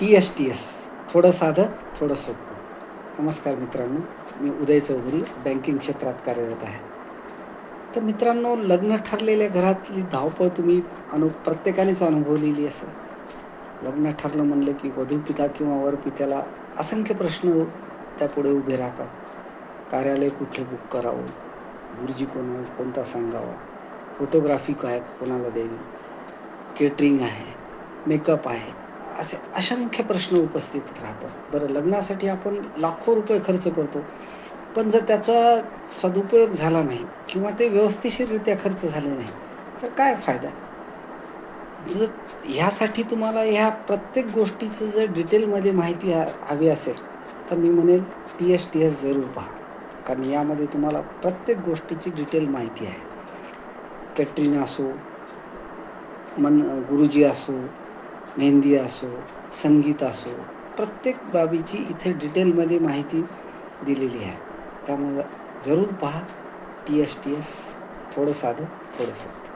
T S T S थोडं साधं थोडं सोपं. नमस्कार मित्रांनो मी उदय चौधरी बँकिंग क्षेत्रात कार्यरत आहे. तर मित्रांनो लग्न ठरलेल्या घरातली धावपळ तुम्ही अनु प्रत्येकानेच अनुभवलेली असेल. लग्न ठरलं म्हणलं की वधूपिता किंवा वरपित्याला असंख्य प्रश्न त्यापुढे उभे राहतात. कार्यालय कुठले बुक करावं? गुरुजी कोणा कोणता सांगावा? फोटोग्राफी काय? कोणाला द्यावी? केटरिंग आहे. मेकअप आहे. असे असंख्य प्रश्न उपस्थित राहतात. बरं लग्नासाठी आपण लाखो रुपये खर्च करतो. पण जर त्याचा सदुपयोग झाला नाही किंवा ते व्यवस्थितशीररित्या खर्च झाले नाही तर काय फायदा? जर ह्यासाठी तुम्हाला ह्या प्रत्येक गोष्टीचं जर डिटेलमध्ये माहिती हवी असेल तर मी म्हणेल टी एस टी एस जरूर पहा. कारण यामध्ये तुम्हाला प्रत्येक गोष्टीची डिटेल माहिती आहे. कॅटरिंग असो मन गुरुजी असो मेहंदी असो संगीत असो प्रत्येक बाबीची इथे डिटेलमध्ये माहिती दिलेली आहे. त्यामुळं जरूर पहा. टी एस टी एस थोडं साधं थोडं सोपं